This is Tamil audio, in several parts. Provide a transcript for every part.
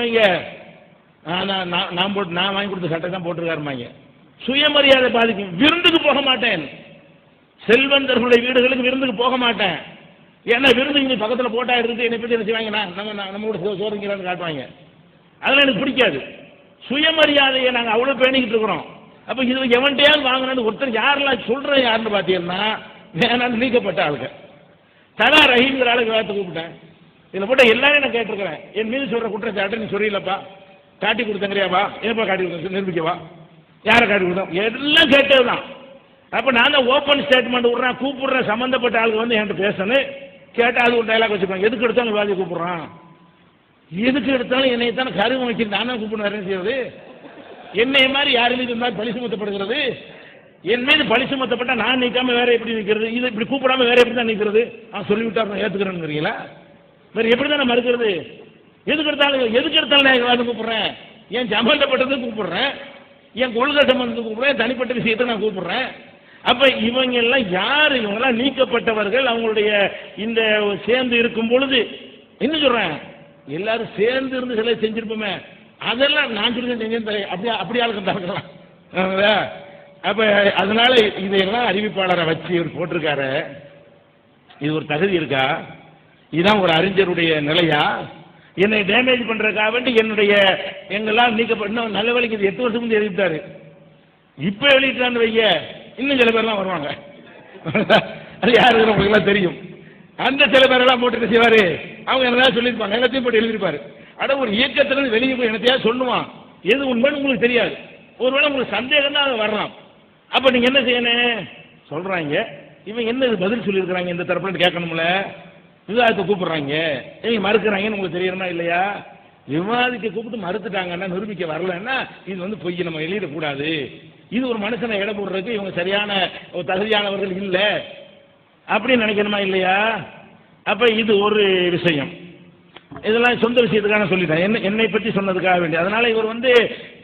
வைங்க நான் நான் நான் போட்டு நான் வாங்கி கொடுத்த சட்டை தான் போட்டிருக்காருமாங்க சுயமரியாதை பாதிக்கும். விருந்துக்கு போக மாட்டேன். செல்வந்தர்களுடைய வீடுகளுக்கு விருந்துக்கு போக மாட்டேன். ஏன்னா விருந்து இங்கே பக்கத்தில் போட்டா இருந்து என்னை பற்றி என்ன செய்வாங்க? நான் நம்ம நான் நம்ம கூட சோறுங்கிறான்னு காட்டுவாங்க. அதெல்லாம் எனக்கு பிடிக்காது. சுயமரியாதையை நாங்கள் அவ்வளோ பேணிக்கிட்டு இருக்கிறோம். அப்போ இது எவன்கிட்டயாவது வாங்கணும்னு ஒருத்தர் யாரெல்லாம் சொல்கிறேன் யாருன்னு பார்த்தீங்கன்னா வேணான்னு நீக்கப்பட்ட ஆளுங்க. தலா ரஹீம்ங்கிற ஆளுக்கு வார்த்தை கூப்பிட்டேன். இதில் போட்ட எல்லாரும் நான் கேட்டிருக்கிறேன். என் மீது சொல்கிற குற்றச்சாட்டு நீ சொல்லிடலப்பா. காட்டி கொடுத்தங்கறியாப்பா ஏப்பா காட்டி கொடுத்த? நிரூபிக்கவா யாரை காட்டி கொடுத்தோம்? எல்லாம் கேட்டது தான். அப்போ நான் தான் ஓப்பன் ஸ்டேட்மெண்ட் விட்றேன் கூப்பிடுறேன். சம்மந்தப்பட்ட ஆளுக்கு வந்து என்கிட்ட பேசணும். கேட்டால் அது ஒரு டைலாக் வச்சுப்பாங்க. எதுக்கு எடுத்தாலும் வாதி கூப்பிடுறான்? எதுக்கு எடுத்தாலும் என்னை தானே கருவம் வைக்கிறது. நான் தான் கூப்பிட செய்யறது? என்னை மாதிரி யார் மீது இருந்தாலும் பழி சுமத்தப்படுகிறது? என் மீது பழி சுமத்தப்பட்டா நான் நிற்காம வேற எப்படி நிற்கிறது இது இப்படி கூப்பிடாம வேற எப்படி தான் நிற்கிறது அவன் சொல்லிவிட்டா நான் ஏற்றுக்கிறேங்கிறீங்களா வேற எப்படி தான் நான் மறுக்கிறது? எதுக்கு எடுத்தாலும் எதுக்கு எடுத்தாலும் நான் வந்து கூப்பிடுறேன்? என் சம்பந்தப்பட்டது கூப்பிடுறேன்? என் கொள்கை சம்பந்தத்தை கூப்பிடுறேன்? தனிப்பட்ட விஷயத்தை நான் கூப்பிடுறேன்? அப்ப இவங்க எல்லாம் யார்? இவங்கெல்லாம் நீக்கப்பட்டவர்கள். அவங்களுடைய இந்த சேர்ந்து இருக்கும் பொழுது என்ன சொல்றேன்? எல்லாரும் சேர்ந்து இருந்து சிலை செஞ்சிருப்போமே. அதெல்லாம் நான் சொல்லி செஞ்சேன் அப்படியே அப்படி ஆளுக்கு தரக்கலாம் அப்ப அதனால இதையெல்லாம் அறிவிப்பாளரை வச்சு இவர் போட்டிருக்காரு. இது ஒரு தகுதி இருக்கா? இதுதான் ஒரு அறிஞருடைய நிலையா? என்னை டேமேஜ் பண்றதுக்காக வேண்டி என்னுடைய எங்கெல்லாம் நீக்கப்பட்ட நல்ல வேலைக்கு இது எட்டு வருஷம் முந்தைய எழுதிட்டாரு. இப்ப எழுதிட்டான்னு வைங்க. இன்னும் சில பேர்லாம் வருவாங்க. அது யார் உங்களுக்கு எல்லாம் தெரியும். அந்த சில பேரெல்லாம் போட்டு செய்வார். செய்வாரு அவங்க என்னதான் சொல்லியிருப்பாங்க. எல்லாத்தையும் போட்டு எழுதியிருப்பாரு. அட ஒரு இயக்கத்திலிருந்து வெளியே போய் என்னத்தையாவது சொல்லுவான்? எது உண்மைன்னு உங்களுக்கு தெரியாது. ஒருவேளை உங்களுக்கு சந்தேகம் தான் அது வரலாம். அப்ப நீங்க என்ன செய்யணும்? சொல்றாங்க. இவன் என்ன இது பதில் சொல்லியிருக்கிறாங்க இந்த தரப்புல கேட்கணும்ல? விவாதத்தை கூப்பிடுறாங்க. ஏய் மறுக்கிறாங்கன்னு உங்களுக்கு தெரியணுமா இல்லையா? விவாதிக்க கூப்பிட்டு மறுத்துட்டாங்கன்னா நிரூபிக்க வரலன்னா இது வந்து பொய் நம்ம வெளியிடக்கூடாது இது ஒரு மனுஷனை எடை போடுறதுக்கு இவங்க சரியான ஒரு தகுதியானவர்கள் இல்லை. அப்படின்னு நினைக்கணுமா இல்லையா? அப்ப இது ஒரு விஷயம். இதெல்லாம் சொந்த விஷயத்துக்காக சொல்லிட்டேன். என்ன என்னை பற்றி சொன்னதுக்காக வேண்டி. அதனால இவர் வந்து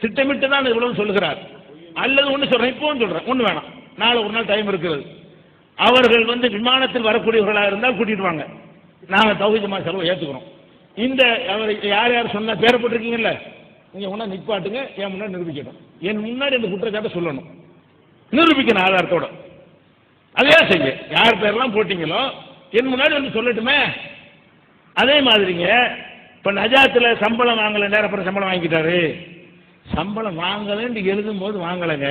திட்டமிட்டு தான் இவ்வளவு சொல்லுகிறார். அல்லது ஒன்று சொல்றேன் இப்பவும் சொல்றேன். ஒன்று வேணாம். நாளை ஒரு நாள் டைம் இருக்கிறது அவர்கள் வந்து விமானத்தில் வரக்கூடியவர்களாக இருந்தால் கூட்டிட்டு வாங்க. நாங்கள் தௌஹீதமா செலவு ஏற்றுக்கிறோம் இந்த அவர் யார் யார் சொன்னால் பேரை போட்டிருக்கீங்கல்ல? நீங்கள் ஒன்றா நிற்பாட்டுங்க என் முன்னாடி நிரூபிக்கணும் என் முன்னாடி இந்த குற்றச்சாட்டை சொல்லணும். நிரூபிக்கணும் ஆதாரத்தோட. அதே செய்ய யார் பேரெல்லாம் போட்டீங்களோ என் முன்னாடி வந்து சொல்லட்டுமே. அதே மாதிரிங்க இப்போ நஜாத்தில் சம்பளம் வாங்கலை நேரப்புறம் சம்பளம் வாங்கிட்டாரு. சம்பளம் வாங்கலைன்னு எழுதும் போது வாங்கலைங்க.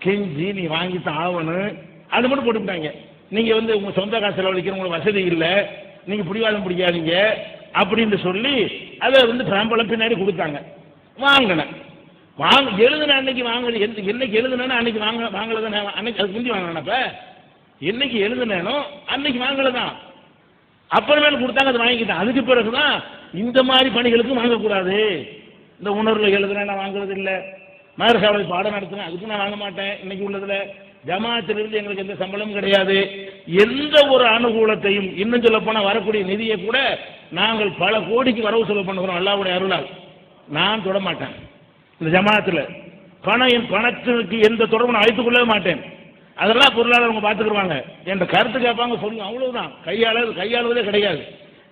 கெஞ்சி நீ வாங்கித்தான் ஆகணும். அது மட்டும் போட்டுவிட்டாங்க நீங்கள் வந்து உங்கள் சொந்த காசு செலவழிக்கிற உங்களுக்கு வசதி இல்லை. நீங்கள் பிடிவாதம் பிடிக்காதீங்க அப்படின்னு சொல்லி அதை வந்து சம்பளம் பின்னாடி கொடுத்தாங்க. வாங்கினேன். வாங்க எழுதுன அன்னைக்கு வாங்க எந்த என்னைக்கு எழுதுனேனோ அன்னைக்கு வாங்க வாங்கல தானே அன்னைக்கு அது முந்தி வாங்கினப்ப என்னைக்கு எழுதுனேனோ அன்னைக்கு வாங்கல தான் அப்புறமேல கொடுத்தாங்க அதை வாங்கிக்கிட்டேன். அதுக்கு பிறகு தான் இந்த மாதிரி பணிகளுக்கு வாங்கக்கூடாது. இந்த உணர்வில் எழுதுனா நான் வாங்குறது இல்லை மதரசாவில் பாடம் நடத்தினேன் அதுக்கு நான் வாங்க மாட்டேன். இன்னைக்கு உள்ளதுல ஜமாத்திலிருந்து எங்களுக்கு எந்த சம்பளமும் கிடையாது. எந்த ஒரு அனுகூலத்தையும் இன்னும் சொல்ல போனால் வரக்கூடிய நிதியை கூட நாங்கள் பல கோடிக்கு வரவு செலவு பண்ணுகிறோம் அல்லாவுடைய அருளால். நான் தொட மாட்டேன். இந்த ஜமாத்தில் பணம் என் பணத்திற்கு எந்த தொடர்பும் நான் அழைத்துக் கொள்ளவே மாட்டேன். அதெல்லாம் பொருளாதாரவங்க பார்த்துக்குருவாங்க. என்ற கருத்து கேட்பாங்க சொல்லுங்க. அவ்வளவுதான். கையாளது கையாளுவதே கிடையாது.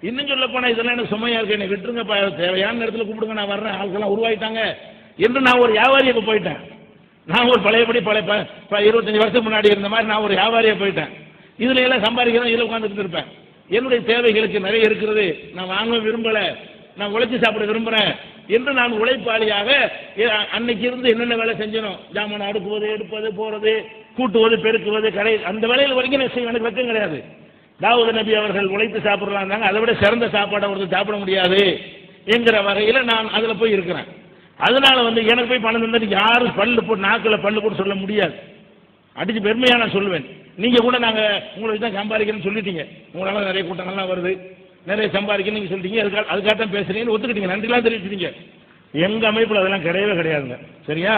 இன்னும் சொல்ல போனால் இதெல்லாம் எனக்கு சுமையா இருக்கு. என்னை விட்டுருங்கப்பா. தேவையான நேரத்தில் கூப்பிடுங்க. நான் வர்றேன். ஆட்கள்லாம் உருவாயிட்டாங்க. என்று நான் ஒரு வியாபாரியை போயிட்டேன். நான் ஒரு பழையபடி பழைய ப- ப- வருஷத்துக்கு முன்னாடி இருந்த மாதிரி நான் ஒரு வியாபாரியாக போயிட்டேன். இதுல எல்லாம் சம்பாதிக்கிறேன் இதில் உட்காந்துட்டு இருப்பேன் என்னுடைய தேவைகளுக்கு நிறைய இருக்கிறது. நான் வாங்க விரும்பல. நான் உழைச்சி சாப்பிட விரும்புறேன் என்று நான் உழைப்பாளியாக அன்னைக்கு இருந்து என்னென்ன வேலை செஞ்சனும் ஜாமான் அடுக்குவது எடுப்பது போறது கூட்டுவது பெருக்குவது கடை அந்த வேலையில் வரைக்கும் நான் செய்வேன். எனக்கு வெக்கம் கிடையாது. தாவூது நபி அவர்கள் உழைத்து சாப்பிடலாம்னாங்க. அதை விட சிறந்த சாப்பாடை ஒருத்தர் சாப்பிட முடியாது என்கிற வகையில் நான் அதில் போய் இருக்கிறேன். அதனால வந்து எனக்கு போய் பணம் தந்தது யாரும் பல்லு போட்டு நாக்கில் பல்லு போட்டு சொல்ல முடியாது. அடிச்சு பெருமையாக நான் சொல்லுவேன். நீங்கள் கூட நாங்கள் உங்களுக்கு தான் சம்பாதிக்கிறேன்னு சொல்லிட்டீங்க. உங்களால் நிறைய கூட்டங்கள்லாம் வருது. நிறைய சம்பாதிக்கணும் நீங்கள் சொல்லிட்டீங்க. அதுக்காக அதுக்காக தான் பேசுறீங்கன்னு ஒத்துக்கிட்டீங்க. நன்றிலாம் தெரிவிச்சிட்டீங்க. எங்கள் அமைப்பில் அதெல்லாம் கிடையவே கிடையாதுங்க. சரியா?